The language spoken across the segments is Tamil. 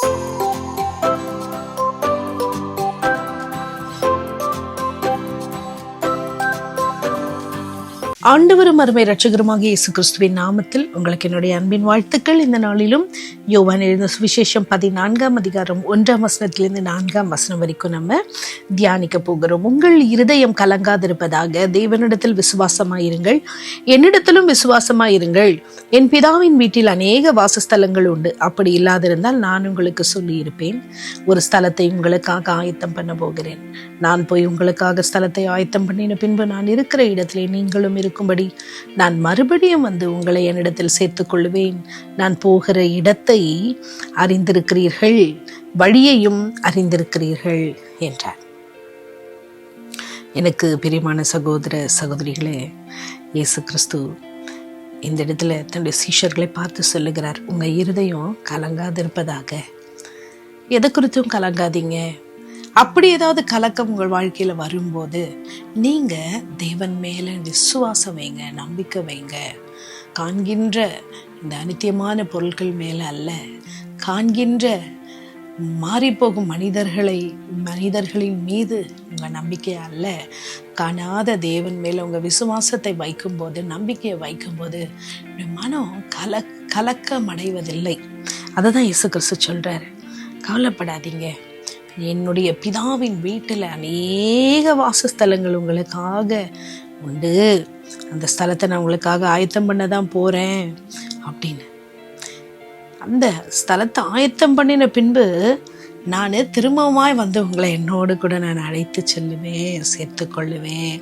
Thank you. ஆண்டவரும் அருமை ரட்சகருமாக இயேசு கிறிஸ்துவின் நாமத்தில் உங்களுக்கு என்னுடைய அன்பின் வாழ்த்துக்கள். இந்த நாளிலும் யோவான் எழுந்த சுவிசேஷம் பதினான்காம் அதிகாரம் ஒன்றாம் வசனத்திலிருந்து நான்காம் வசனம் வரைக்கும் நம்ம தியானிக்க போகிறோம். உங்கள் இருதயம் கலங்காதிருப்பதாக தேவனிடத்தில் விசுவாசமாயிருங்கள். என்னிடத்திலும் விசுவாசமாயிருங்கள். என் பிதாவின் வீட்டில் அநேக வாசஸ்தலங்கள் உண்டு. அப்படி இல்லாதிருந்தால் நான் உங்களுக்கு சொல்லியிருப்பேன். ஒரு ஸ்தலத்தை உங்களுக்காக ஆயத்தம் பண்ண போகிறேன். நான் போய் உங்களுக்காக ஸ்தலத்தை ஆயத்தம் பண்ணின பின்பு நான் இருக்கிற இடத்திலே நீங்களும் இருக்கும்படி நான் மறுபடியும் வந்து உங்களை என்னிடத்தில் சேர்த்துக்கொள்வேன். நான் போகிற இடத்தை அறிந்திருக்கிறீர்கள் வழியையும் அறிந்திருக்கிறீர்கள் என்றார். எனக்கு பிரியமான சகோதர சகோதரிகளே இயேசு கிறிஸ்து இந்த இடத்துல தன்னுடைய சீஷர்களை பார்த்து சொல்லுகிறார் உங்கள் இருதயம் கலங்காதிருப்பதாக. எதை குறித்தும் கலங்காதீங்க. அப்படி ஏதாவது கலக்கம் உங்கள் வாழ்க்கையில் வரும்போது நீங்கள் தேவன் மேலே விசுவாசம் வைங்க நம்பிக்கை வைங்க. காண்கின்ற இந்த அனித்தியமான பொருட்கள் மேலே அல்ல காண்கின்ற மாறிப்போகும் மனிதர்களை மனிதர்களின் மீது உங்கள் நம்பிக்கை அல்ல. காணாத தேவன் மேலே உங்கள் விசுவாசத்தை வைக்கும்போது நம்பிக்கையை வைக்கும்போது மனம் கல கலக்கமடைவதில்லை. அதை தான் இயேசு கிறிஸ்து சொல்கிறார் கவலைப்படாதீங்க. என்னுடைய பிதாவின் வீட்டில் அநேக வாசஸ்தலங்கள் உங்களுக்காக உண்டு. அந்த ஸ்தலத்தை நான் உங்களுக்காக ஆயத்தம் பண்ண தான் போகிறேன் அப்படின்னு. அந்த ஸ்தலத்தை ஆயத்தம் பண்ணின பின்பு நான் திரும்பமாய் வந்து உங்களை என்னோடு கூட நான் அழைத்து செல்லுவேன் சேர்த்து கொள்ளுவேன்.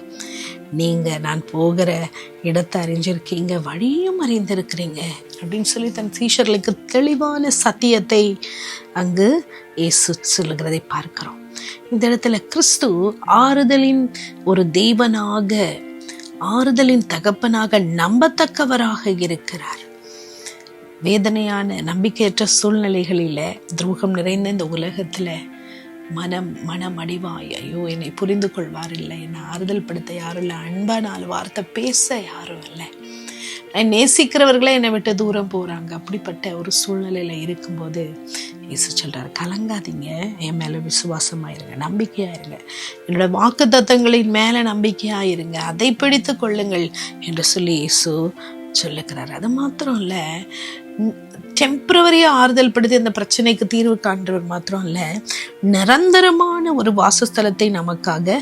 நீங்கள் நான் போகிற இடத்தை அறிஞ்சிருக்கீங்க வழியும் அறிந்திருக்கிறீங்க அப்படின்னு சொல்லி தன் சீஷர்களுக்கு தெளிவான சத்தியத்தை அங்கு இயேசு சொல்லுகிறதை பார்க்கிறோம். இந்த இடத்துல கிறிஸ்து ஆறுதலின் ஒரு தெய்வனாக ஆறுதலின் தகப்பனாக நம்பத்தக்கவராக இருக்கிறார். வேதனையான நம்பிக்கையற்ற சூழ்நிலைகளில் துரோகம் நிறைந்த இந்த உலகத்தில் மனம் மனம் அடிவாய் ஐயோ என்னை புரிந்து கொள்வார் இல்லை. என்னை ஆறுதல் படுத்த யாரும் இல்லை. அன்பா நாலு வார்த்தை பேச யாரும் இல்லை. நான் நேசிக்கிறவர்களே என்னை விட்டு தூரம் போகிறாங்க அப்படிப்பட்ட ஒரு சூழ்நிலையில் இருக்கும்போது இயேசு சொல்கிறார் கலங்காதீங்க. என் மேலே விசுவாசமாயிருங்க. நம்பிக்கையாயிருங்க. என்னோட வாக்கு தத்தங்களின் மேலே நம்பிக்கையாயிருங்க. அதை பிடித்து கொள்ளுங்கள் என்று சொல்லி இயேசு சொல்லுக்கிறார் அது மாத்திரம் இல்லை. டெம்பரவரியாக ஆறுதல் படுத்தி அந்த பிரச்சனைக்கு தீர்வு காண்றவர் மாத்திரம் இல்லை நிரந்தரமான ஒரு வாசஸ்தலத்தை நமக்காக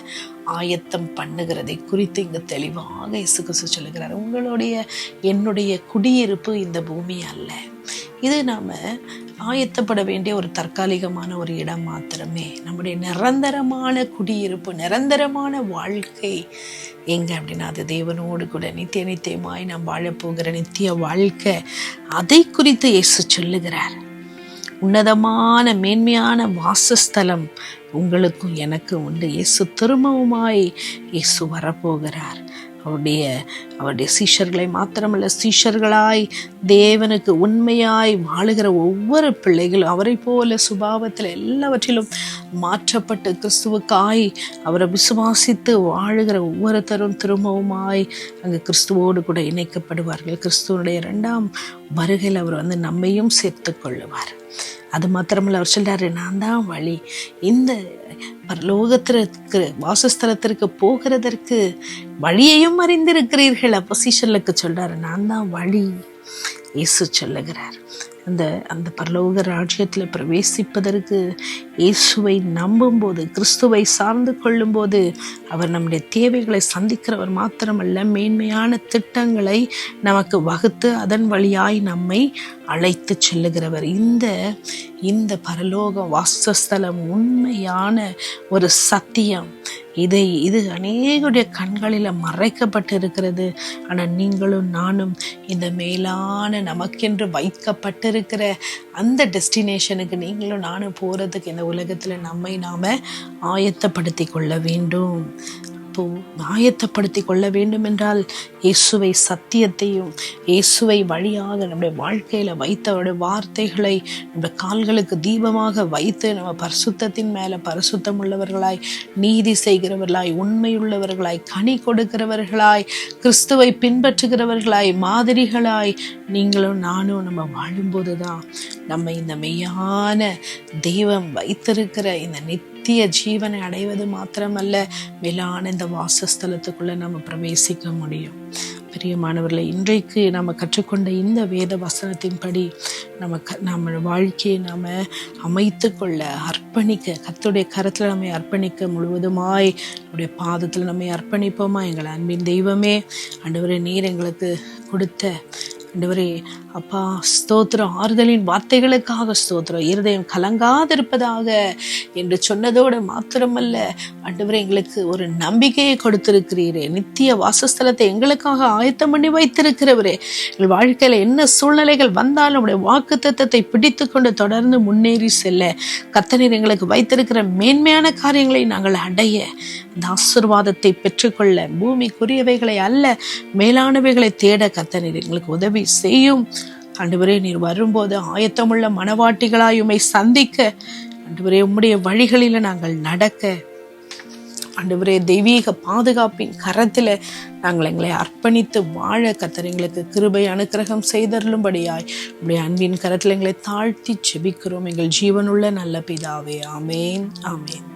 ஆயத்தம் பண்ணுகிறதை குறித்து இங்கு தெளிவாக இசுகுசு சொல்லுகிறார். உங்களுடைய என்னுடைய குடியிருப்பு இந்த பூமி அல்ல இது நாம் ஆயத்தப்பட வேண்டிய ஒரு தற்காலிகமான ஒரு இடம் மாத்திரமே. நம்முடைய நிரந்தரமான குடியிருப்பு நிரந்தரமான வாழ்க்கை எங்க அப்படின்னா அது தேவனோடு கூட நித்திய நித்தியமாய் நாம் வாழப்போகிற நித்திய வாழ்க்கை. அதை குறித்து இயேசு சொல்லுகிறார். உன்னதமான மேன்மையான வாசஸ்தலம் உங்களுக்கும் எனக்கும் உண்டு. இயேசு திரும்பவுமாய் இயேசு வரப்போகிறார். அவருடைய அவருடைய சீஷர்களை மாத்திரமல்ல சீஷர்களாய் தேவனுக்கு உண்மையாய் வாழுகிற ஒவ்வொரு பிள்ளைகளும் அவரை போல சுபாவத்தில் எல்லாவற்றிலும் மாற்றப்பட்டு கிறிஸ்துவுக்காய் அவரை விசுவாசித்து வாழுகிற ஒவ்வொருத்தரும் திரும்பவுமாய் அங்கு கிறிஸ்துவோடு கூட இணைக்கப்படுவார்கள். கிறிஸ்துவனுடைய இரண்டாம் வருகையில் அவர் வந்து நம்மையும் சேர்த்து கொள்ளுவார். அது மாத்திரமல்ல அவர் சொல்றாரு நான் தான் வழி. இந்த லோகத்திற்கு வாசஸ்தலத்திற்கு போகிறதற்கு வழியையும் அறிந்திருக்கிறீர்கள். அப்போ சீஷர்களுக்கு சொல்றாரு நான் தான் வழி. இயேசு சொல்லுகிறார். அந்த அந்த பரலோக ராஜ்யத்தில் பிரவேசிப்பதற்கு இயேசுவை நம்பும்போது கிறிஸ்துவை சார்ந்து கொள்ளும்போது அவர் நம்முடைய தேவைகளை சந்திக்கிறவர் மாத்திரமல்ல மேன்மையான திட்டங்களை நமக்கு வகுத்து அதன் வழியாய் நம்மை அழைத்து செல்லுகிறவர். இந்த இந்த பரலோக வாசஸ்தலம் உண்மையான ஒரு சத்தியம். இதை இது அநேகருடைய கண்களில் மறைக்கப்பட்டு இருக்கிறது ஆனால் நீங்களும் நானும் இந்த மேலான நமக்கென்று வைக்கப்பட்டிருக்கிற அந்த டெஸ்டினேஷனுக்கு நீங்களும் நானும் போகிறதுக்கு இந்த உலகத்தில் நம்மை நாம் ஆயத்தப்படுத்தி கொள்ள வேண்டும். இப்போ ஆயத்தப்படுத்தி கொள்ள வேண்டும் என்றால் இயேசுவை சத்தியத்தையும் இயேசுவை வழியாக நம்முடைய வாழ்க்கையில வைத்தவருடைய வார்த்தைகளை நம்முடைய கால்களுக்கு தீபமாக வைத்து நம்ம பரிசுத்தத்தின் மேல பரிசுத்தம் உள்ளவர்களாய் நீதி செய்கிறவர்களாய் உண்மையுள்ளவர்களாய் கனி கொடுக்கிறவர்களாய் கிறிஸ்துவை பின்பற்றுகிறவர்களாய் மாதிரிகளாய் நீங்களும் நானும் நம்ம வாழும்போது தான் நம்ம இந்த மெய்யான தெய்வம் வைத்திருக்கிற இந்த நித்திய ஜீவனை அடைவது மாத்திரமல்ல மேலான இந்த வாசஸ்தலத்துக்குள்ள நம்ம பிரவேசிக்க முடியும். பிரியமானவர்களை இன்றைக்கு நம்ம கற்றுக்கொண்ட இந்த வேத வசனத்தின்படி நம்ம க நம்ம வாழ்க்கையை நாம் அமைத்து கொள்ள அர்ப்பணிக்க கத்துடைய கரத்தில் நம்மை அர்ப்பணிக்க முழுவதுமாய் நம்முடைய பாதத்தில் நம்மை அர்ப்பணிப்போமா? எங்கள் அன்பின் தெய்வமே அன்றுவரை நீர் எங்களுக்கு கொடுத்த ஆண்டவரே அப்பா ஸ்தோத்திரம். ஆறுதலின் வார்த்தைகளுக்காக ஸ்தோத்திரம். இருதயம் கலங்காதிருப்பதாக என்று சொன்னதோடு மாத்திரமல்ல ஆண்டவரே எங்களுக்கு ஒரு நம்பிக்கையை கொடுத்திருக்கிறீரே. நித்திய வாசஸ்தலத்தை எங்களுக்காக ஆயத்தம் பண்ணி வைத்திருக்கிறவரே. எங்கள் வாழ்க்கையில் என்ன சூழ்நிலைகள் வந்தாலும் உடைய வாக்கு தத்துவத்தை பிடித்து கொண்டு தொடர்ந்து முன்னேறி செல்ல கத்தனீர் எங்களுக்கு வைத்திருக்கிற மேன்மையான காரியங்களை நாங்கள் அடைய அந்த ஆசிர்வாதத்தை பெற்றுக்கொள்ள பூமிக்குரியவைகளை அல்ல மேலானவைகளை தேட கத்தனீர் எங்களுக்கு உதவி செய்யும். ஆண்டவரே நீர் வரும்போது ஆயத்தமுள்ள மனவாட்டிகளாய் உமை சந்திக்க. ஆண்டவரே உம்முடைய வழிகளில நாங்கள் நடக்க. ஆண்டவரே தெய்வீக பாதுகாப்பின் கரத்தில் நாங்கள் எங்களை அர்ப்பணித்து வாழ கத்தர் எங்களுக்கு கிருபை அனுக்கிரகம் செய்தருளும்படியாய் உடைய அன்பின் கரத்தில் எங்களை தாழ்த்தி செபிக்கிறோம். எங்கள் ஜீவனுள்ள நல்ல பிதாவே ஆமேன் ஆமேன்.